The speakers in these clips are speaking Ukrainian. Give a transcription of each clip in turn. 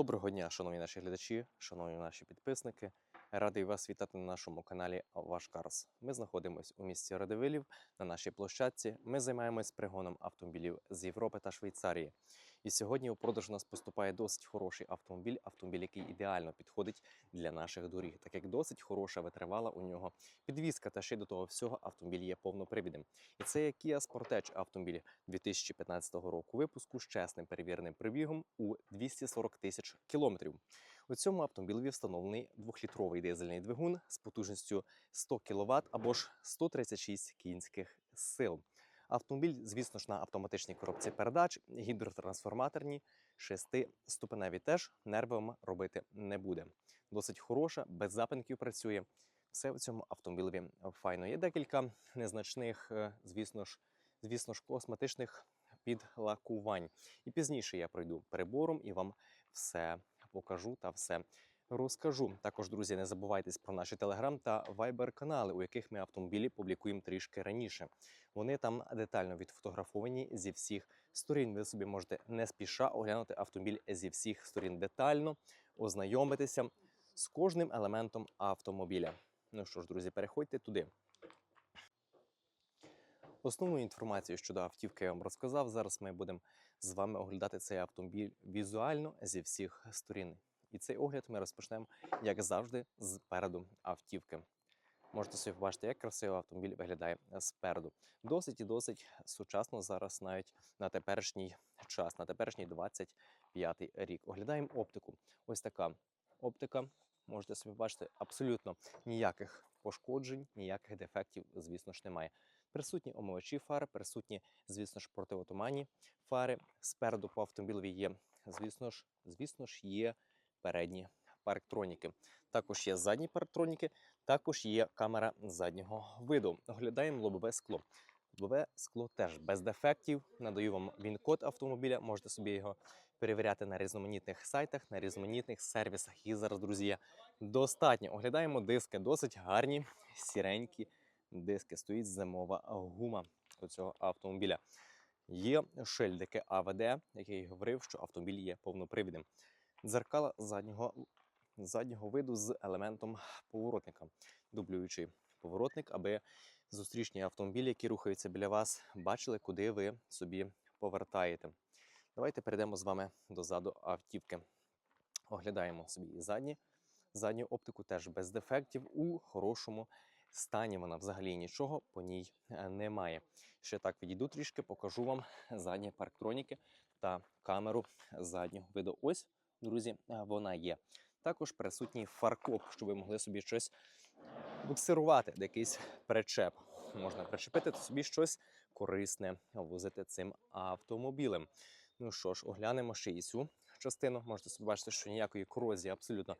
Доброго дня, шановні наші глядачі, шановні наші підписники. Радий вас вітати на нашому каналі Ваш Карс. Ми знаходимося у місті Радивилів на нашій площадці. Ми займаємось пригоном автомобілів з Європи та Швейцарії. І сьогодні у продаж у нас поступає досить хороший автомобіль, автомобіль, який ідеально підходить для наших доріг, так як досить хороша витривала у нього підвізка, та ще до того всього автомобіль є повнопривідним. І це є Kia Sportage автомобіль 2015 року випуску з чесним перевіреним пробігом у 240 тисяч кілометрів. У цьому автомобілі встановлений двохлітровий дизельний двигун з потужністю 100 кВт або ж 136 кінських сил. Автомобіль, звісно ж, на автоматичній коробці передач, гідротрансформаторні, шестиступеневі теж нервами робити не буде. Досить хороша, без запинків працює. Все в цьому автомобілі файно. Є декілька незначних, е, звісно ж, звісно ж, косметичних підлакувань. І пізніше я пройду перебором і вам все покажу та все розкажу. Також, друзі, не забувайтесь про наші телеграм та вайбер канали, у яких ми автомобілі публікуємо трішки раніше. Вони там детально відфотографовані зі всіх сторін. Ви собі можете не спіша оглянути автомобіль зі всіх сторін детально, ознайомитися з кожним елементом автомобіля. Ну що ж, друзі, переходьте туди. Основну інформацію щодо автівки я вам розказав. Зараз ми будемо з вами оглядати цей автомобіль візуально зі всіх сторін. І цей огляд ми розпочнемо, як завжди, з переду автівки. Можете собі побачити, як красиво автомобіль виглядає спереду. Досить і досить сучасно зараз, навіть на теперішній час, на теперішній 25 рік. Оглядаємо оптику. Ось така оптика. Можете собі бачити, абсолютно ніяких пошкоджень, ніяких дефектів, звісно ж, немає. Присутні омивачі фар, присутні, звісно ж, противотуманні фари. Спереду по автомобілеві є, звісно ж, звісно ж, є передні парктроніки. Також є задні парктроніки, також є камера заднього виду. Оглядаємо лобове скло. Лобове скло теж без дефектів. Надаю вам він-код автомобіля. Можете собі його перевіряти на різноманітних сайтах, на різноманітних сервісах. І зараз, друзі, достатньо. Оглядаємо диски, досить гарні, сіренькі диски. Стоїть зимова гума у цього автомобіля. Є шильдики АВД, який говорив, що автомобіль є повнопривідним. Дзеркала заднього, заднього виду з елементом поворотника, дублюючий поворотник, аби зустрічні автомобілі, які рухаються біля вас, бачили, куди ви собі повертаєте. Давайте перейдемо з вами до заду автівки. Оглядаємо собі і задні. Задню оптику теж без дефектів у хорошому стані. Вона взагалі нічого по ній е, немає. Ще так відійду трішки, покажу вам задні парктроніки та камеру заднього виду. Ось, друзі, е, вона є. Також присутній фаркоп, щоб ви могли собі щось буксирувати, якийсь причеп. Можна причепити собі щось корисне, возити цим автомобілем. Ну що ж, оглянемо ще і цю частину. Можете собі бачити, що ніякої корозії абсолютно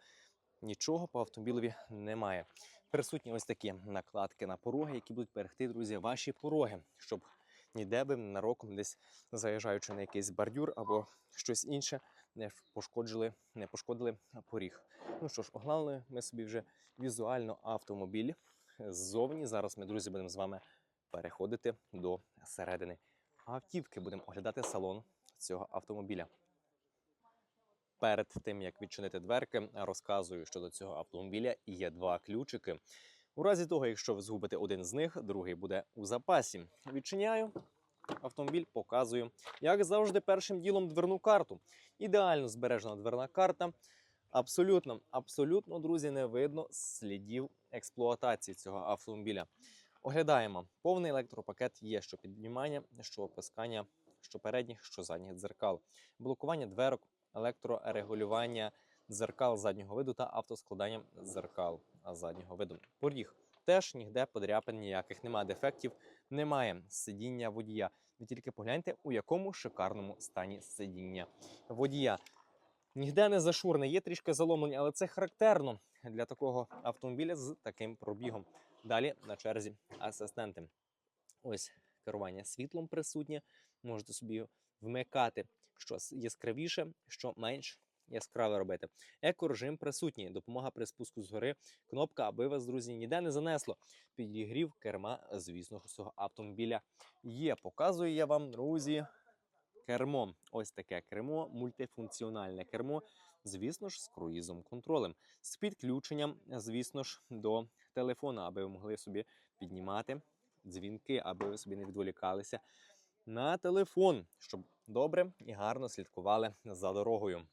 нічого по автомобілеві немає. Присутні ось такі накладки на пороги, які будуть берегти, друзі, ваші пороги, щоб ніде би ненароком десь заїжджаючи на якийсь бордюр або щось інше, не пошкоджили, не пошкодили поріг. Ну що ж, оглянули ми собі вже візуально автомобіль ззовні. Зараз ми, друзі, будемо з вами переходити до середини автівки. Будемо оглядати салон цього автомобіля. Перед тим як відчинити дверки, розказую, що до цього автомобіля є два ключики. У разі того, якщо ви згубите один з них, другий буде у запасі. Відчиняю автомобіль, показую, як завжди, першим ділом дверну карту. Ідеально збережена дверна карта. Абсолютно, абсолютно, друзі, не видно слідів експлуатації цього автомобіля. Оглядаємо повний електропакет є що піднімання, що опускання, що передніх, що задніх дзеркал, блокування дверок, електрорегулювання дзеркал заднього виду та автоскладання дзеркал заднього виду. Поріг теж ніде подряпин ніяких немає дефектів, немає сидіння водія. Ви тільки погляньте, у якому шикарному стані сидіння водія. Нігде не зашурне, є трішки заломлення, але це характерно для такого автомобіля з таким пробігом. Далі на черзі асистенти. Ось керування світлом присутнє. Можете собі вмикати що яскравіше, що менш яскраве робити. Екорежим присутній, допомога при спуску згори, кнопка, аби вас, друзі, ніде не занесло. Підігрів керма, звісно, цього автомобіля є. Показую я вам, друзі, кермо. Ось таке кермо, мультифункціональне кермо. звісно ж, з круїзом контролем, з підключенням, звісно ж, до телефона, аби ви могли собі піднімати дзвінки, аби ви собі не відволікалися на телефон, щоб добре і гарно слідкували за дорогою.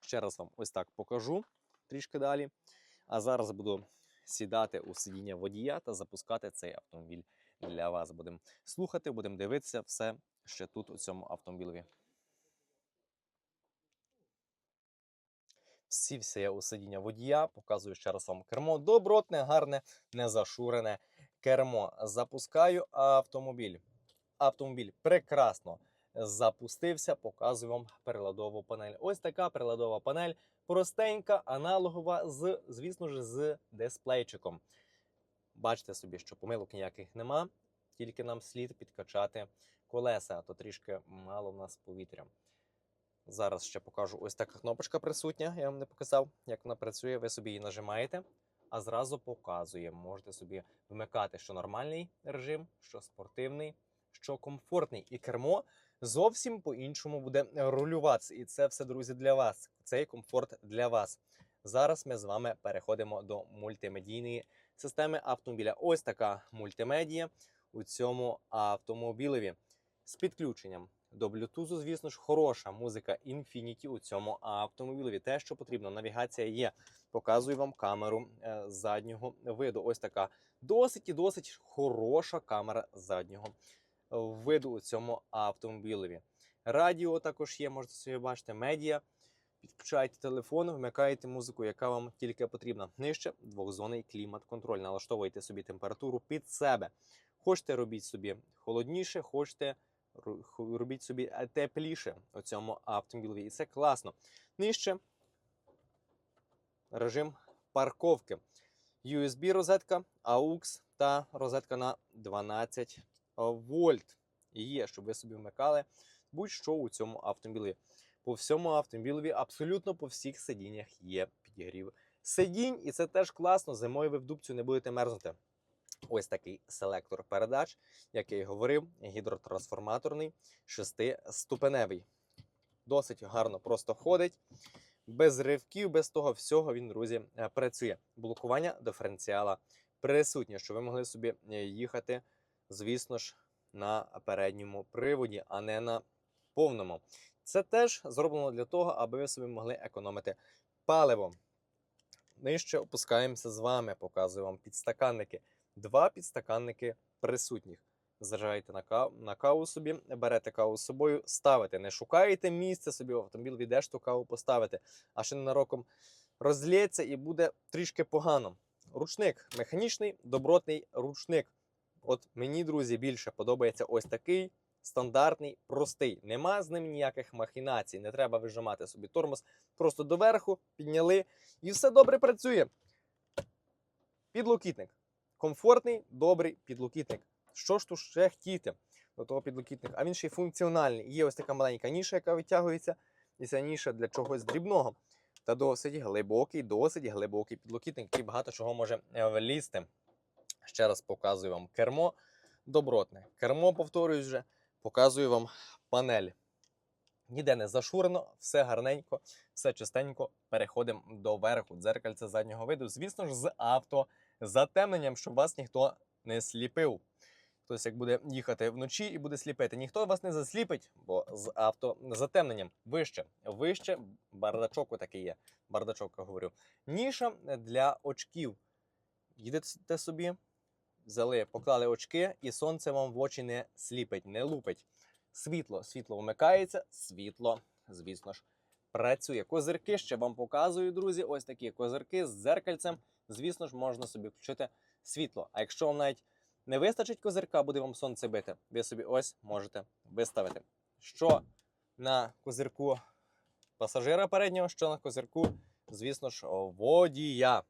Ще раз вам ось так покажу трішки далі. А зараз буду сідати у сидіння водія та запускати цей автомобіль для вас. Будемо слухати, будемо дивитися все ще тут, у цьому автомобілі. Сівся я у сидіння водія, показую ще раз вам кермо. Добротне, гарне, незашурене кермо. Запускаю автомобіль. Автомобіль прекрасно запустився. Показую вам приладову панель. Ось така приладова панель, простенька, аналогова з, звісно ж, з дисплейчиком. Бачите собі, що помилок ніяких нема, тільки нам слід підкачати колеса, а то трішки мало в нас повітря. Зараз ще покажу ось така кнопочка присутня. Я вам не показав, як вона працює. Ви собі її нажимаєте, а зразу показує. Можете собі вмикати, що нормальний режим, що спортивний, що комфортний. І кермо зовсім по-іншому буде рулюватися. І це все, друзі, для вас. Цей комфорт для вас. Зараз ми з вами переходимо до мультимедійної системи автомобіля. Ось така мультимедія у цьому автомобілеві з підключенням до Bluetooth, звісно ж, хороша музика Infinity у цьому автомобілеві. Те, що потрібно, навігація є. Показую вам камеру е, заднього виду. Ось така досить і досить хороша камера заднього виду у цьому автомобілеві. Радіо також є, можете собі бачити, медіа. Підключаєте телефон, вмикаєте музику, яка вам тільки потрібна. Нижче двохзонний клімат-контроль. Налаштовуєте собі температуру під себе. Хочете робіть собі холодніше, хочете робіть собі е, тепліше у цьому автомобілі. І це класно. Нижче режим парковки. USB розетка, AUX та розетка на 12 вольт. Є, щоб ви собі вмикали будь-що у цьому автомобілі. По всьому автомобілеві абсолютно по всіх сидіннях є підігрів сидінь, і це теж класно. Зимою ви в дубцю не будете мерзнути. Ось такий селектор передач, як я і говорив, гідротрансформаторний, шестиступеневий. Досить гарно просто ходить. Без ривків, без того всього він, друзі, е, працює. Блокування диференціала присутнє, щоб ви могли собі е, їхати, звісно ж, на передньому приводі, а не на повному. Це теж зроблено для того, аби ви собі могли економити паливо. Нижче опускаємося з вами, показую вам підстаканники. Два підстаканники присутніх. Заражаєте на каву, на каву собі, берете каву з собою, ставите. Не шукаєте місце собі в автомобіль, відеш ту каву поставити, а ще ненароком розлється і буде трішки погано. Ручник механічний, добротний ручник. От мені, друзі, більше подобається ось такий стандартний, простий. Нема з ним ніяких махінацій. Не треба вижимати собі тормоз. Просто доверху підняли і все добре працює. Підлокітник. Комфортний, добрий підлокітник. Що ж тут ще хотіти до того підлокітника? А він ще й функціональний. Є ось така маленька ніша, яка витягується, і ця ніша для чогось дрібного. Та досить глибокий, досить глибокий підлокітник, який багато чого може е, влізти. Ще раз показую вам кермо добротне. Кермо, повторюсь вже, показую вам панель. Ніде не зашурено, все гарненько, все чистенько. Переходимо до верху. Дзеркальце заднього виду, звісно ж, з автозатемненням, щоб вас ніхто не сліпив. Хтось як буде їхати вночі і буде сліпити. Ніхто вас не засліпить, бо з автозатемненням вище, вище бардачок такий є. Бардачок, я говорю. Ніша для очків. Їдете собі, взяли, поклали очки, і сонце вам в очі не сліпить, не лупить. Світло, світло вмикається, світло, звісно ж, працює. Козирки ще вам показую, друзі. Ось такі козирки з дзеркальцем. Звісно ж, можна собі включити світло. А якщо вам навіть не вистачить козирка, буде вам сонце бити, ви собі ось можете виставити. Що на козирку пасажира переднього, що на козирку, звісно ж, водія.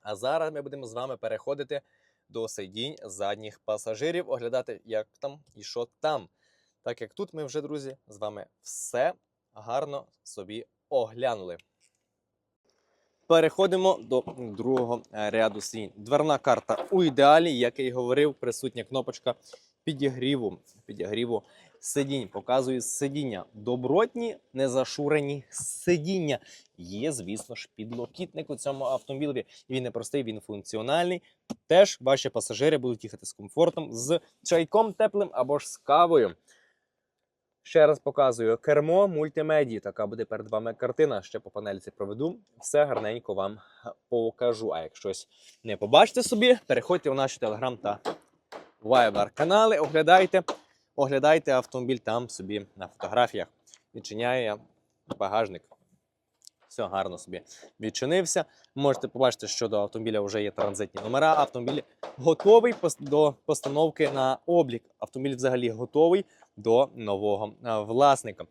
А зараз ми будемо з вами переходити до сидінь задніх пасажирів, оглядати, як там і що там. Так як тут ми вже, друзі, з вами все гарно собі оглянули. Переходимо до другого ряду сидінь. Дверна карта у ідеалі, як я і говорив, присутня кнопочка підігріву, підігріву сидінь. Показую сидіння. Добротні, незашурені сидіння. Є, звісно ж, підлокітник у цьому автомобілі. Він не простий, він функціональний. Теж ваші пасажири будуть їхати з комфортом, з чайком теплим або ж з кавою. Ще раз показую кермо мультимедії. Така буде перед вами картина. Ще по панельці проведу. Все гарненько вам покажу. А як щось не побачите собі, переходьте в наші телеграм та Viber канали, оглядайте, оглядайте автомобіль там собі на фотографіях. Відчиняє багажник. Все гарно собі відчинився. Можете побачити, що до автомобіля вже є транзитні номера. Автомобіль готовий до постановки на облік. Автомобіль взагалі готовий до нового е, власника.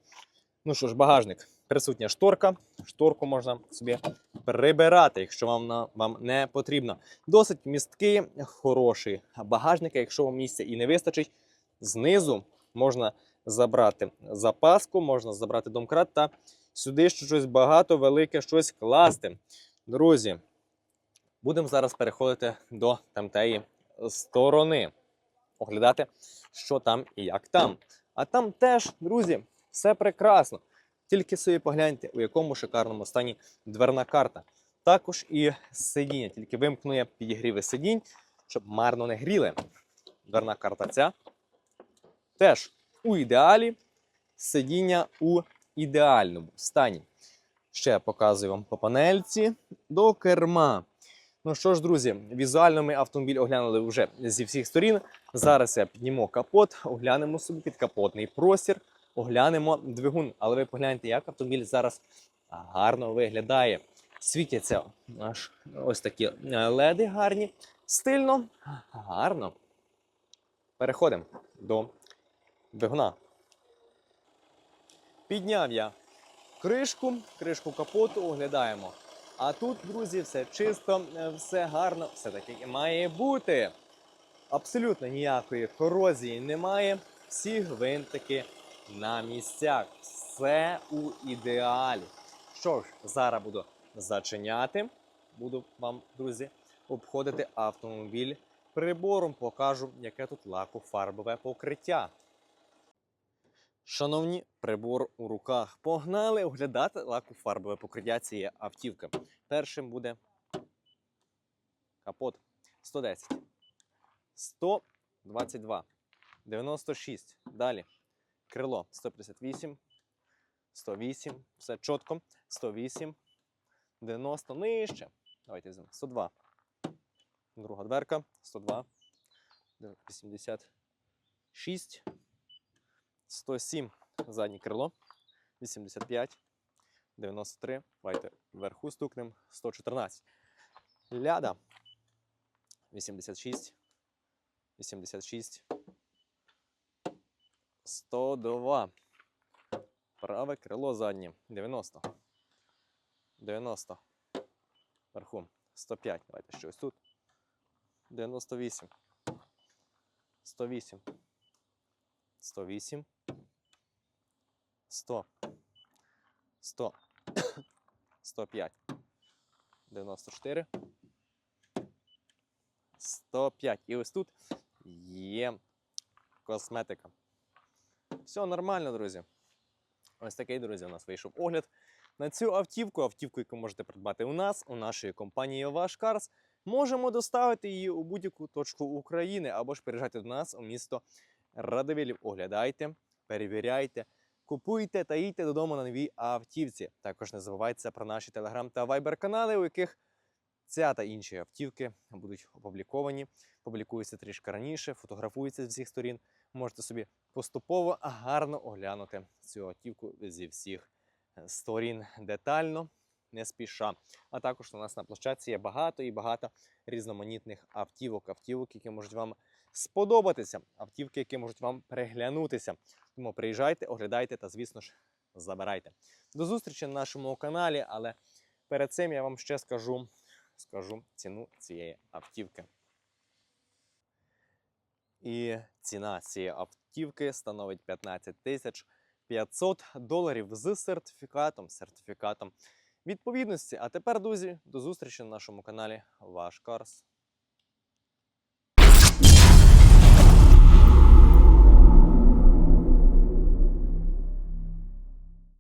Ну що ж, багажник. Присутня шторка. Шторку можна собі прибирати, якщо вам, на, вам не потрібно. Досить місткий, хороший багажник. Якщо вам місця і не вистачить, знизу можна забрати запаску, можна забрати домкрат та сюди щось багато, велике щось класти. Друзі, будемо зараз переходити до тамтеї сторони, оглядати, що там і як там. А там теж, друзі, все прекрасно. Тільки собі погляньте, у якому шикарному стані дверна карта. Також і сидіння, тільки вимкнує підігріви сидінь, щоб марно не гріли. Дверна карта ця теж у ідеалі, сидіння у ідеальному стані. Ще показую вам по панельці до керма. Ну що ж, друзі, візуально ми автомобіль оглянули вже зі всіх сторін. Зараз я підніму капот, оглянемо собі підкапотний простір, оглянемо двигун. Але ви погляньте, як автомобіль зараз гарно виглядає. Світяться аж ось такі е, леди гарні, стильно, гарно. Переходимо до двигуна. Підняв я кришку, кришку капоту оглядаємо. А тут, друзі, все чисто, е, все гарно, все таки має бути. Абсолютно ніякої корозії немає. Всі гвинтики на місцях. Все у ідеалі. Що ж, зараз буду зачиняти. Буду вам, друзі, обходити автомобіль прибором. Покажу, яке тут лакофарбове покриття. Шановні, прибор у руках. Погнали оглядати лакофарбове покриття цієї автівки. Першим буде капот. 110, 122, 96. Далі. Крило. 158, 108, все чітко, 108, 90, нижче. Давайте візьмемо. 102. Друга дверка. 102, 86. 107 заднє крило, 85, 93. Давайте вверху стукнемо. 114. Ляда. 86. 86. 102. Праве крило заднє. 90. 90. Вверху. 105. Давайте щось тут. 98. 108. 108. 100. 100. 105. 94. 105. І ось тут є косметика. Все нормально, друзі. Ось такий, друзі, у нас вийшов огляд на цю автівку. Автівку, яку можете придбати у нас, у нашої компанії Ваш Cars. Можемо доставити її у будь-яку точку України або ж приїжджайте до нас у місто Радивилів. Оглядайте, перевіряйте, купуйте та їдьте додому на новій автівці. Також не забувайте про наші телеграм та вайбер канали, у яких ця та інші автівки будуть опубліковані. Публікуються трішки раніше, фотографуються з всіх сторін. Можете собі поступово гарно оглянути цю автівку зі всіх е, сторін детально, не спіша. А також у нас на площадці є багато і багато різноманітних автівок, автівок, які можуть вам сподобатися, автівки, які можуть вам переглянутися. Тому приїжджайте, оглядайте та, звісно ж, забирайте. До зустрічі на нашому каналі, але перед цим я вам ще скажу, скажу ціну цієї автівки. І ціна цієї автівки становить 15 тисяч 500 доларів з сертифікатом, сертифікатом відповідності. А тепер, друзі, до зустрічі на нашому каналі Ваш Карс.